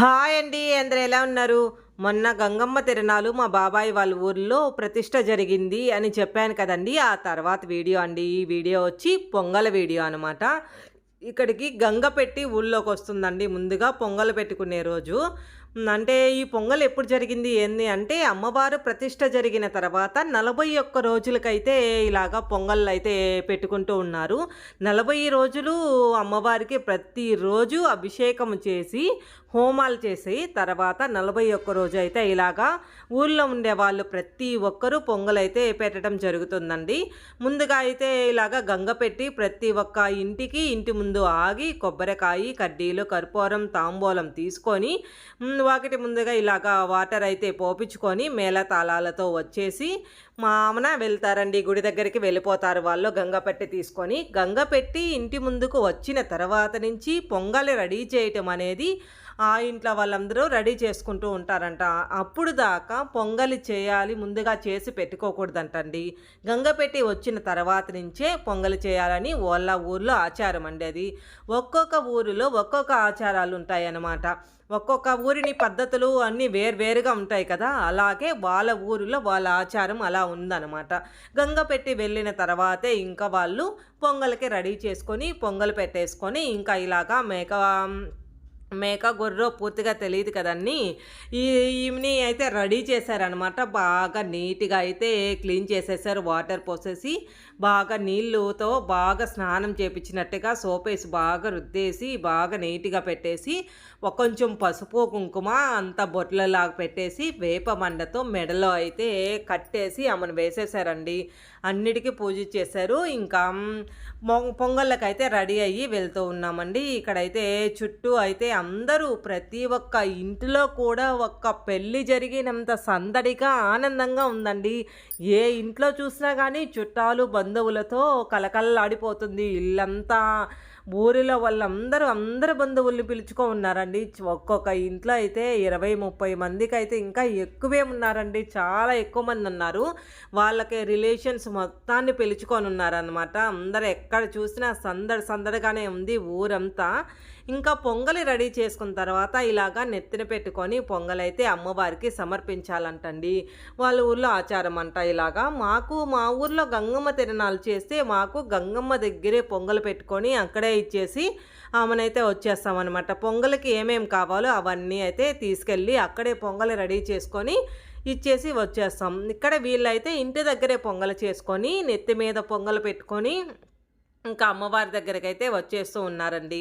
Hi అండి అందరు ఎలా ఉన్నారు? మొన్న గంగమ్మ తిరణాలు మా బాబాయ్ వాళ్ళ ఊర్లో ప్రతిష్ట జరిగింది అని చెప్పాను కదండి. ఆ తర్వాత వీడియో అండి. ఈ వీడియో వచ్చి పొంగల వీడియో అనమాట ఇక్కడికి గంగ పెట్టి ఊళ్ళోకి వస్తుందండి. ముందుగా పొంగల్ పెట్టుకునే రోజు. అంటే ఈ పొంగల్ ఎప్పుడు జరిగింది ఏంది అంటే అమ్మవారు ప్రతిష్ట జరిగిన తర్వాత నలభై ఒక్క రోజులకైతే ఇలాగా పొంగళ్ళు అయితే పెట్టుకుంటూ ఉన్నారు. నలభై రోజులు అమ్మవారికి ప్రతిరోజు అభిషేకం చేసి హోమాలు చేసి తర్వాత నలభై ఒక్క రోజు అయితే ఇలాగా ఊళ్ళో ఉండే వాళ్ళు ప్రతి ఒక్కరూ పొంగలైతే పెట్టడం జరుగుతుందండి. ముందుగా అయితే ఇలాగా గంగ పెట్టి ప్రతి ఒక్క ఇంటికి ఇంటి ముందు ఆగి కొబ్బరికాయ కడ్డీలు కర్పూరం తాంబూలం తీసుకొని ఒకటి వాకిటి ముందుగా ఇలాగా వాటర్ అయితే పోపించుకొని మేళతాళాలతో వచ్చేసి మామన వెళ్తారండి. గుడి దగ్గరికి వెళ్ళిపోతారు వాళ్ళు గంగ పెట్టి తీసుకొని. గంగ పెట్టి ఇంటి ముందుకు వచ్చిన తర్వాత నుంచి పొంగలి రెడీ చేయటం అనేది ఆ ఇంట్లో వాళ్ళందరూ రెడీ చేసుకుంటూ ఉంటారంట. అప్పుడు దాకా పొంగలి చేయాలి ముందుగా చేసి పెట్టుకోకూడదంటండి. గంగపెట్టి వచ్చిన తర్వాత నుంచే పొంగలి చేయాలని వాళ్ళ ఊర్లో ఆచారం అండి అది. ఒక్కొక్క ఊరిలో ఒక్కొక్క ఆచారాలు ఉంటాయన్నమాట. ఒక్కొక్క ఊరిని పద్ధతులు అన్నీ వేర్వేరుగా ఉంటాయి కదా. అలాగే వాళ్ళ ఊరిలో వాళ్ళ ఆచారం అలా ఉందన్నమాట. గంగ పెట్టి వెళ్ళిన తర్వాతే ఇంకా వాళ్ళు పొంగల్కి రెడీ చేసుకొని పొంగల్ పెట్టేసుకొని ఇంకా ఇలాగా మేక మేక గొర్రె పూర్తిగా తెలియదు కదండి. ఈ ఈమెని అయితే రెడీ చేశారనమాట బాగా నీట్గా అయితే క్లీన్ చేసేసారు వాటర్ పోసేసి బాగా నీళ్ళతో బాగా స్నానం చేపించినట్టుగా సోపేసి బాగా రుద్దేసి బాగా నీట్గా పెట్టేసి ఒక కొంచెం పసుపు కుంకుమ అంత బొట్లలాగా పెట్టేసి వేప మండతో మెడలో అయితే కట్టేసి ఆమెను వేసేసారండి. అన్నిటికీ పూజ చేశారు. ఇంకా పొంగళ్ళకైతే రెడీ అయ్యి వెళ్తూ ఉన్నామండి. ఇక్కడైతే చుట్టూ అయితే అందరూ ప్రతి ఒక్క ఇంటిలో కూడా ఒక్క పెళ్ళి జరిగినంత సందడిగా ఆనందంగా ఉందండి. ఏ ఇంట్లో చూసినా కానీ చుట్టాలు బంధువులతో కలకల్లాడిపోతుంది. ఇల్లంతా ఊరిలో వాళ్ళందరూ అందరు బంధువుల్ని పిలుచుకో ఉన్నారండి. ఒక్కొక్క ఇంట్లో అయితే ఇరవై ముప్పై మందికి అయితే ఇంకా ఎక్కువే ఉన్నారండి. చాలా ఎక్కువ మంది ఉన్నారు. వాళ్ళకి రిలేషన్స్ మొత్తాన్ని పిలుచుకొని ఉన్నారనమాట అందరు ఎక్కడ చూసినా సందడి సందడిగానే ఉంది ఊరంతా. ఇంకా పొంగలి రెడీ చేసుకున్న తర్వాత ఇలాగా నెత్తిన పెట్టుకొని పొంగలైతే అమ్మవారికి సమర్పించాలంటండి. వాళ్ళ ఊర్లో ఆచారం అంట ఇలాగా. మాకు మా ఊర్లో గంగమ్మ తిరణాలు చేస్తే మాకు గంగమ్మ దగ్గరే పొంగలు పెట్టుకొని అక్కడే ఇచ్చేసి ఆమెనైతే వచ్చేస్తామన్నమాట. పొంగలికి ఏమేమి కావాలో అవన్నీ అయితే తీసుకెళ్ళి అక్కడే పొంగలి రెడీ చేసుకొని ఇచ్చేసి వచ్చేస్తాం. ఇక్కడ వీళ్ళైతే ఇంటి దగ్గరే పొంగలు చేసుకొని నెత్తి మీద పొంగలు పెట్టుకొని ఇంకా అమ్మవారి దగ్గరికి అయితే వచ్చేస్తూ ఉన్నారండి.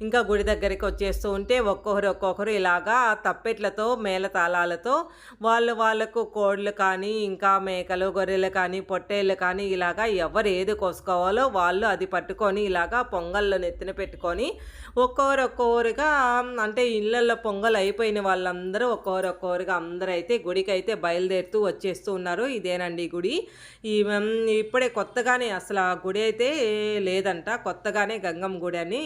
ఇంకా గుడి దగ్గరికి వచ్చేస్తూ ఉంటే ఒక్కొక్కరు ఒక్కొక్కరు ఇలాగా తప్పెట్లతో మేళతాళాలతో వాళ్ళు వాళ్ళకు కోళ్ళు కానీ ఇంకా మేకలు గొర్రెలు కానీ పొట్టేళ్ళు కానీ ఇలాగా ఎవరు ఏది కోసుకోవాలో వాళ్ళు అది పట్టుకొని ఇలాగా పొంగల్లో నెత్తిన పెట్టుకొని ఒక్కొక్కరు ఒక్కొక్కరుగా అంటే ఇళ్ళల్లో పొంగల్ అయిపోయిన వాళ్ళందరూ ఒక్కొక్కరు ఒక్కొక్కరుగా అందరూ అయితే గుడికి అయితే బయలుదేరుతూ వచ్చేస్తూ ఉన్నారు. ఇదేనండి గుడి. ఈ ఇప్పుడే కొత్తగానే అసలు ఆ గుడి అయితే లేదంట కొత్తగానే గంగమ్మ గుడి అని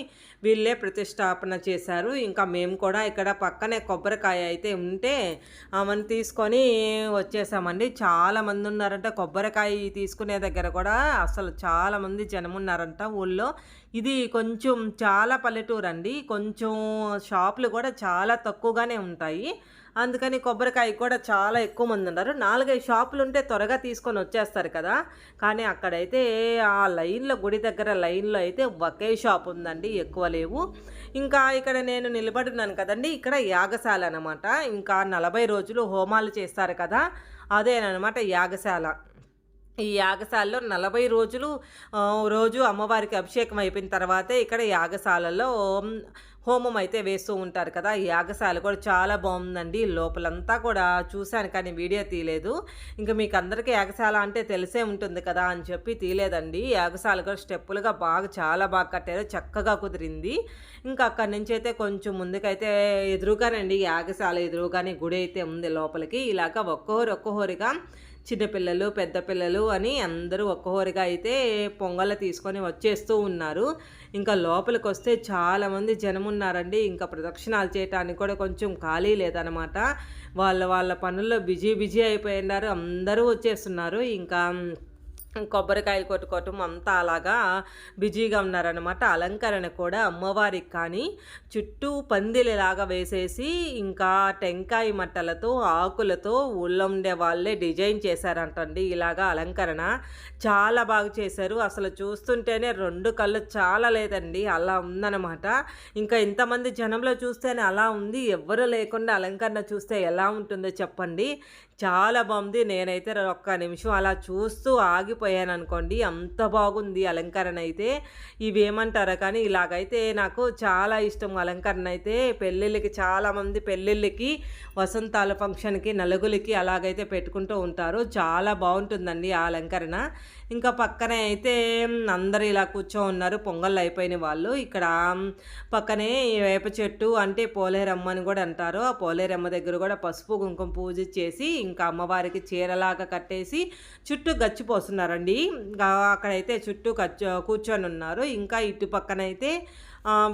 వీళ్ళే ప్రతిష్టాపన చేశారు. ఇంకా మేము కూడా ఇక్కడ పక్కనే కొబ్బరికాయ అయితే ఉంటే ఆమెను తీసుకొని వచ్చేసామండి. చాలా మంది ఉన్నారంట. కొబ్బరికాయ తీసుకునే దగ్గర కూడా అసలు చాలామంది జనం ఉన్నారంట ఊళ్ళో. ఇది కొంచెం చాలా పల్లెటూరు అండి. కొంచెం షాపులు కూడా చాలా తక్కువగానే ఉంటాయి. అందుకని కొబ్బరికాయ కూడా చాలా ఎక్కువ మంది ఉన్నారు. నాలుగైదు షాపులు ఉంటే త్వరగా తీసుకొని వచ్చేస్తారు కదా. కానీ అక్కడైతే ఆ లైన్లో గుడి దగ్గర లైన్లో అయితే ఒకే షాప్ ఉందండి. ఎక్కువ లేవు. ఇంకా ఇక్కడ నేను నిలబడున్నాను కదండి. ఇక్కడ యాగశాల అనమాట ఇంకా నలభై రోజులు హోమాలు చేస్తారు కదా. అదేనమాట యాగశాల. ఈ యాగశాలలో నలభై రోజులు రోజు అమ్మవారికి అభిషేకం అయిపోయిన తర్వాతే ఇక్కడ యాగశాలలో హోమం అయితే వేస్తూ ఉంటారు కదా. ఈ యాగశాల కూడా చాలా బాగుందండి. లోపలంతా కూడా చూశాను కానీ వీడియో తీయలేదు. ఇంకా మీకు అందరికీ యాగశాల అంటే తెలిసే ఉంటుంది కదా అని చెప్పి తీయలేదండి. యాగశాల కూడా స్టెప్పులుగా బాగా చాలా బాగా కట్టారు. చక్కగా కుదిరింది. ఇంకా అక్కడి నుంచి అయితే కొంచెం ముందుకైతే ఎదురుగానండి యాగశాల ఎదురుగానే గుడి అయితే ఉంది లోపలికి. ఇలాగ ఒక్కోరు ఒక్కోరుగా చిన్నపిల్లలు పెద్ద పిల్లలు అని అందరూ ఒక్కహోరిగా అయితే పొంగల్ తీసుకొని వచ్చేస్తూ ఉన్నారు. ఇంకా లోపలికి వస్తే చాలామంది జనం ఉన్నారండి ఇంకా ప్రదక్షిణాలు చేయటానికి కూడా కొంచెం ఖాళీ లేదనమాట. వాళ్ళ వాళ్ళ పనుల్లో బిజీ బిజీ అయిపోయినారు. అందరూ వచ్చేస్తున్నారు. ఇంకా కొబ్బరికాయలు కొట్టుకోవటం అంతా అలాగా బిజీగా ఉన్నారనమాట అలంకరణ కూడా అమ్మవారికి కానీ చుట్టూ పందిలిలాగా వేసేసి ఇంకా టెంకాయ మట్టలతో ఆకులతో ఊళ్ళో ఉండే వాళ్ళే డిజైన్ చేశారంటండి. ఇలాగా అలంకరణ చాలా బాగా చేశారు. అసలు చూస్తుంటేనే రెండు కళ్ళు చాలా లేదండి అలా ఉందన్నమాట. ఇంకా ఇంతమంది జనంలో చూస్తేనే అలా ఉంది. ఎవ్వరూ లేకుండా అలంకరణ చూస్తే ఎలా ఉంటుందో చెప్పండి. చాలా బాగుంది. నేనైతే ఒక్క నిమిషం అలా చూస్తూ ఆగిపోయాను అనుకోండి అంత బాగుంది అలంకరణ అయితే. ఇవేమంటారా కానీ ఇలాగైతే నాకు చాలా ఇష్టం అలంకరణ అయితే. పెళ్ళిళ్ళకి చాలామంది పెళ్ళిళ్ళకి వసంతాల ఫంక్షన్కి నలుగులకి అలాగైతే పెట్టుకుంటూ ఉంటారు. చాలా బాగుంటుందండి ఆ అలంకరణ. ఇంకా పక్కనే అయితే అందరు ఇలా కూర్చో ఉన్నారు. పొంగళ్ళు అయిపోయిన వాళ్ళు. ఇక్కడ పక్కనే వేప చెట్టు అంటే పోలేరమ్మ అని కూడా అంటారు. ఆ పోలేరమ్మ దగ్గర కూడా పసుపు కుంకుమ పూజ చేసి ఇంకా అమ్మవారికి చీరలాగా కట్టేసి చుట్టూ గచ్చిపోస్తున్నారండి. అక్కడైతే చుట్టూ కూర్చొని ఉన్నారు ఇంకా ఇటు పక్కనైతే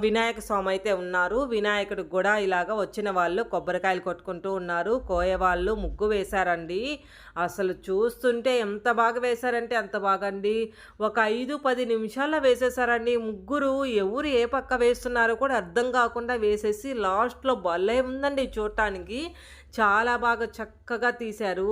వినాయక స్వామి అయితే ఉన్నారు. వినాయకుడికి కూడా ఇలాగ వచ్చిన వాళ్ళు కొబ్బరికాయలు కొట్టుకుంటూ ఉన్నారు. కోయ వాళ్ళు ముగ్గు వేశారండి. అసలు చూస్తుంటే ఎంత బాగా వేశారంటే అంత బాగా అండి ఒక ఐదు పది నిమిషాల్లో వేసేసారండి ముగ్గురు ఎవరు ఏ పక్క వేస్తున్నారో కూడా అర్థం కాకుండా వేసేసి లాస్ట్లో భలే ఉందండి చూడటానికి. చాలా బాగా చక్కగా తీశారు.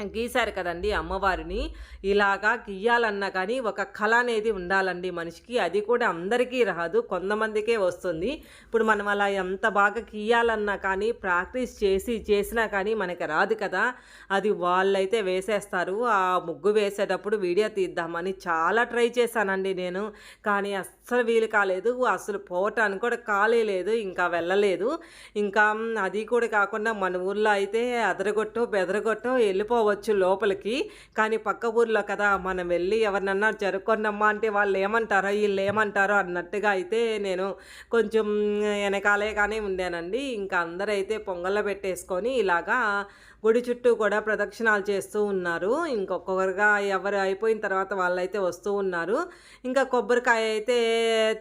గీశారు కదండి అమ్మవారిని. ఇలాగా గీయాలన్నా కానీ ఒక కళ అనేది ఉండాలండి మనిషికి. అది కూడా అందరికీ రాదు కొంతమందికే వస్తుంది. ఇప్పుడు మనం అలా ఎంత బాగా గీయాలన్నా కానీ ప్రాక్టీస్ చేసి చేసినా కానీ మనకి రాదు కదా. అది వాళ్ళైతే వేసేస్తారు. ఆ ముగ్గు వేసేటప్పుడు వీడియో తీద్దామని చాలా ట్రై చేశానండి నేను. కానీ అస్సలు వీలు కాలేదు. అసలు పోవటానికి కూడా కాలేదు ఇంకా వెళ్ళలేదు. ఇంకా అది కూడా కాకుండా మన ఊర్లో అయితే అదరగొట్టో బెదరగొట్టో వెళ్ళిపో పోవచ్చు లోపలికి. కానీ పక్క ఊర్లో కదా మనం వెళ్ళి ఎవరినన్నా జరుపుకున్నమ్మా అంటే వాళ్ళు ఏమంటారో? వీళ్ళు ఏమంటారో? అన్నట్టుగా అయితే నేను కొంచెం వెనకాలే కానీ ఉండేనండి. ఇంకా అందరైతే పొంగల్లో పెట్టేసుకొని ఇలాగా గుడి చుట్టూ కూడా ప్రదక్షిణాలు చేస్తూ ఉన్నారు. ఇంకొకరుగా ఎవరు అయిపోయిన తర్వాత వాళ్ళైతే వస్తూ ఉన్నారు. ఇంకా కొబ్బరికాయ అయితే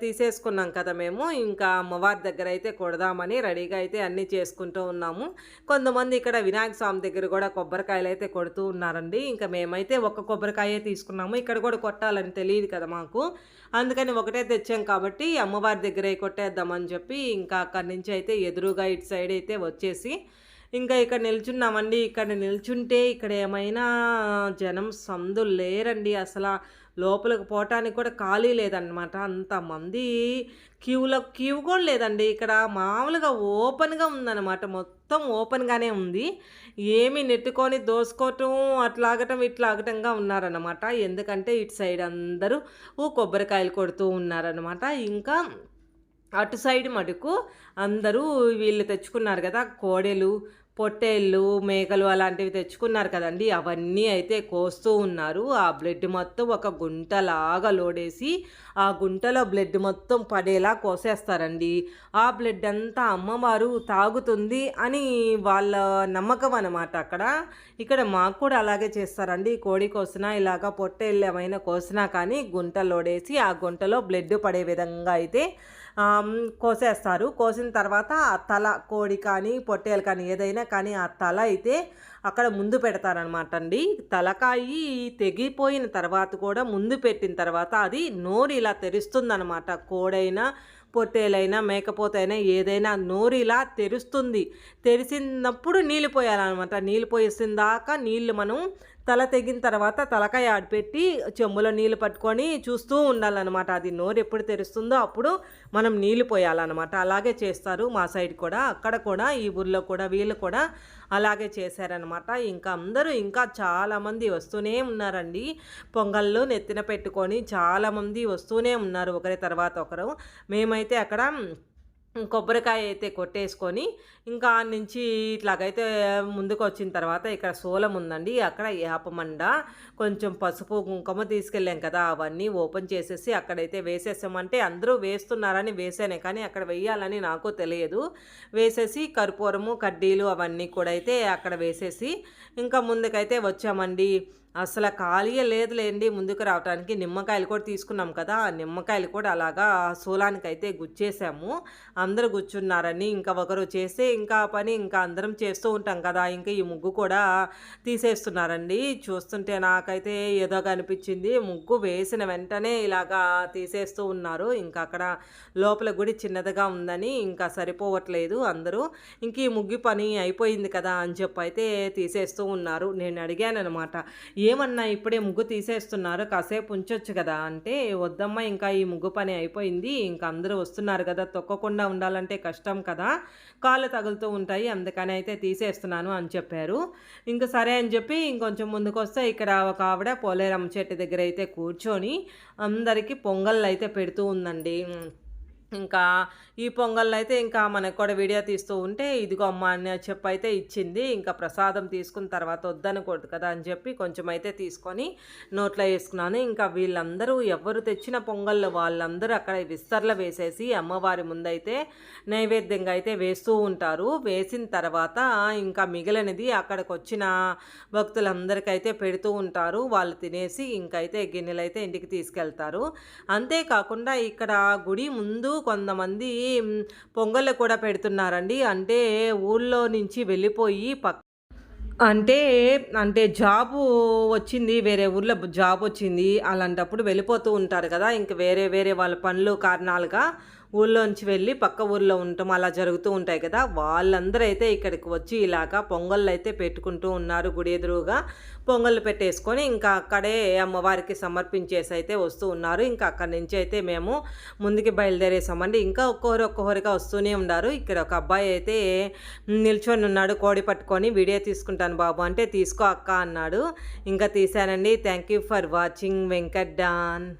తీసేసుకున్నాం కదా మేము. ఇంకా అమ్మవారి దగ్గర అయితే కొడదామని రెడీగా అయితే అన్నీ చేసుకుంటూ ఉన్నాము. కొంతమంది ఇక్కడ వినాయక స్వామి దగ్గర కూడా కొబ్బరికాయలు అయితే కొడుతూ ఉన్నారండి. ఇంకా మేమైతే ఒక కొబ్బరికాయే తీసుకున్నాము. ఇక్కడ కూడా కొట్టాలని తెలియదు కదా మాకు. అందుకని ఒకటే తెచ్చాం కాబట్టి అమ్మవారి దగ్గరే కొట్టేద్దామని చెప్పి ఇంకా అక్కడి నుంచి అయితే ఎదురుగా ఇటు సైడ్ అయితే వచ్చేసి ఇంకా ఇక్కడ నిల్చున్నామండి. ఇక్కడ నిల్చుంటే ఇక్కడ ఏమైనా జనం సందు లేరండి. అసలు లోపలికి పోవటానికి కూడా ఖాళీ లేదనమాట అంతమంది క్యూలో క్యూ కూడా లేదండి. ఇక్కడ మామూలుగా ఓపెన్గా ఉందన్నమాట. మొత్తం ఓపెన్గానే ఉంది. ఏమి నెట్టుకొని దోసుకోవటం అట్లాగటం ఇట్లాగటంగా ఉన్నారనమాట ఎందుకంటే ఇటు సైడ్ అందరూ కొబ్బరికాయలు కొడుతూ ఉన్నారనమాట ఇంకా అటు సైడ్ మటుకు అందరూ వీళ్ళు తెచ్చుకున్నారు కదా కోడెలు పొట్టేళ్ళు మేకలు అలాంటివి తెచ్చుకున్నారు కదండి. అవన్నీ అయితే కోస్తూ ఉన్నారు. ఆ బ్లడ్ మొత్తం ఒక గుంటలాగా లోడేసి ఆ గుంటలో బ్లడ్ మొత్తం పడేలా కోసేస్తారండి. ఆ బ్లడ్ అంతా అమ్మవారు తాగుతుంది అని వాళ్ళ నమ్మకం అనమాట అక్కడ. ఇక్కడ మాకు కూడా అలాగే చేస్తారండి. కోడి కోసినా ఇలాగా పొట్టేళ్ళు ఏమైనా కోసినా కానీ గుంట లోడేసి ఆ గుంటలో బ్లడ్ పడే విధంగా అయితే కోసేస్తారు. కోసిన తర్వాత ఆ తల కోడి కానీ పొట్టేలు కానీ ఏదైనా కానీ ఆ తల అయితే అక్కడ ముందు పెడతారనమాట అండి తలకాయి తెగిపోయిన తర్వాత కూడా ముందు పెట్టిన తర్వాత అది నోరు ఇలా తెరుస్తుందనమాట కోడైనా పొట్టేలైనా మేకపోతైనా ఏదైనా నోరు ఇలా తెరుస్తుంది. తెరిసినప్పుడు నీళ్ళు పోయాలన్నమాట. నీళ్ళు పోయేసిన దాకా నీళ్ళు మనం తల తెగిన తర్వాత తలకాయ ఆడిపెట్టి చెంబులో నీళ్ళు పట్టుకొని చూస్తూ ఉండాలన్నమాట. అది నోరు ఎప్పుడు తెరుస్తుందో అప్పుడు మనం నీళ్ళు పోయాలన్నమాట. అలాగే చేస్తారు. మా సైడ్ కూడా అక్కడ కూడా ఈ ఊర్లో కూడా వీళ్ళు కూడా అలాగే చేశారనమాట ఇంకా అందరూ ఇంకా చాలామంది వస్తూనే ఉన్నారండి. పొంగళ్ళు నెత్తిన పెట్టుకొని చాలామంది వస్తూనే ఉన్నారు. ఒకరి తర్వాత ఒకరు. మేమైతే అక్కడ కొబ్బరికాయ అయితే కొట్టేసుకొని ఇంకా నుంచి ఇట్లాగైతే ముందుకు వచ్చిన తర్వాత ఇక్కడ సోలం ఉందండి. అక్కడ యాపమండ కొంచెం పసుపు కుంకుమ తీసుకెళ్ళాం కదా అవన్నీ ఓపెన్ చేసేసి అక్కడైతే వేసేసామంటే అందరూ వేస్తున్నారని వేసానే కానీ అక్కడ వేయాలని నాకు తెలియదు. వేసేసి కర్పూరము కడ్డీలు అవన్నీ కూడా అయితే అక్కడ వేసేసి ఇంకా ముందుకైతే వచ్చామండి. అసలు ఖాళీ లేదులేండి. ముందుకు రావటానికి నిమ్మకాయలు కూడా తీసుకున్నాం కదా. ఆ నిమ్మకాయలు కూడా అలాగా శూలానికి అయితే గుచ్చేసాము. అందరూ గుచ్చున్నారని ఇంకా ఒకరు చేస్తే ఇంకా పని ఇంకా అందరం చేస్తూ ఉంటాం కదా. ఇంకా ఈ ముగ్గు కూడా తీసేస్తున్నారండి. చూస్తుంటే నాకైతే ఏదో కనిపించింది. ముగ్గు వేసిన వెంటనే ఇలాగా తీసేస్తూ ఉన్నారు. ఇంకా అక్కడ లోపల గుడి చిన్నదిగా ఉందని ఇంకా సరిపోవట్లేదు అందరూ. ఇంక ఈ ముగ్గు పని అయిపోయింది కదా అని చెప్పి అయితే తీసేస్తూ ఉన్నారు. నేను అడిగాను అనమాట ఏమన్నా ఇప్పుడే ముగ్గు తీసేస్తున్నారు కాసేపు ఉంచొచ్చు కదా. అంటే వద్దమ్మా ఇంకా ఈ ముగ్గు పని అయిపోయింది. ఇంకా అందరూ వస్తున్నారు కదా తొక్కకుండా ఉండాలంటే కష్టం కదా. కాళ్ళు తగులుతూ ఉంటాయి అందుకని అయితే తీసేస్తున్నాను అని చెప్పారు. ఇంకా సరే అని చెప్పి ఇంకొంచెం ముందుకు వస్తే ఇక్కడ ఒక ఆవిడ పోలేరమ్మ చెట్టు దగ్గర అయితే కూర్చొని అందరికీ పొంగళ్ళు అయితే పెడుతూ ఉందండి. ఇంకా ఈ పొంగల్లో అయితే ఇంకా మనకు కూడా వీడియో తీస్తూ ఉంటే ఇదిగో అమ్మ అని చెప్పి అయితే ఇచ్చింది. ఇంకా ప్రసాదం తీసుకున్న తర్వాత వద్దనకూడదు కదా అని చెప్పి కొంచెం అయితే తీసుకొని నోట్లో వేసుకున్నాను. ఇంకా వీళ్ళందరూ ఎవరు తెచ్చిన పొంగళ్ళు వాళ్ళందరూ అక్కడ విస్తర్లో వేసేసి అమ్మవారి ముందైతే నైవేద్యంగా అయితే వేస్తూ ఉంటారు. వేసిన తర్వాత ఇంకా మిగిలినది అక్కడికి వచ్చిన భక్తులందరికైతే పెడుతూ ఉంటారు. వాళ్ళు తినేసి ఇంకైతే గిన్నెలు అయితే ఇంటికి తీసుకెళ్తారు. అంతేకాకుండా ఇక్కడ గుడి ముందు కొంతమంది పొంగళ్ళు కూడా పెడుతున్నారండి. అంటే ఊళ్ళో నుంచి వెళ్ళిపోయి పక్క అంటే అంటే జాబు వచ్చింది వేరే ఊర్లో జాబ్ వచ్చింది అలాంటప్పుడు వెళ్ళిపోతూ ఉంటారు కదా. ఇంక వేరే వేరే వాళ్ళ పనులు కారణాలుగా ఊళ్ళోంచి వెళ్ళి పక్క ఊర్లో ఉండటం అలా జరుగుతూ ఉంటాయి కదా. వాళ్ళందరూ అయితే ఇక్కడికి వచ్చి ఇలాగా పొంగళ్ళు అయితే పెట్టుకుంటూ ఉన్నారు గుడి ఎదురుగా. పొంగళ్ళు పెట్టేసుకొని ఇంకా అక్కడే అమ్మవారికి సమర్పించేసి అయితే వస్తూ ఉన్నారు. ఇంకా అక్కడి నుంచి అయితే మేము ముందుకి బయలుదేరేసామండి. ఇంకా ఒక్కొరు ఒక్కొక్కరిగా వస్తూనే ఉన్నారు ఇక్కడ ఒక అబ్బాయి అయితే నిల్చొని ఉన్నాడు కోడి పట్టుకొని వీడియో తీసుకుంటాను బాబు అంటే తీసుకో అక్క అన్నాడు. ఇంకా తీశానండి. Thank you for watching. Venkat don.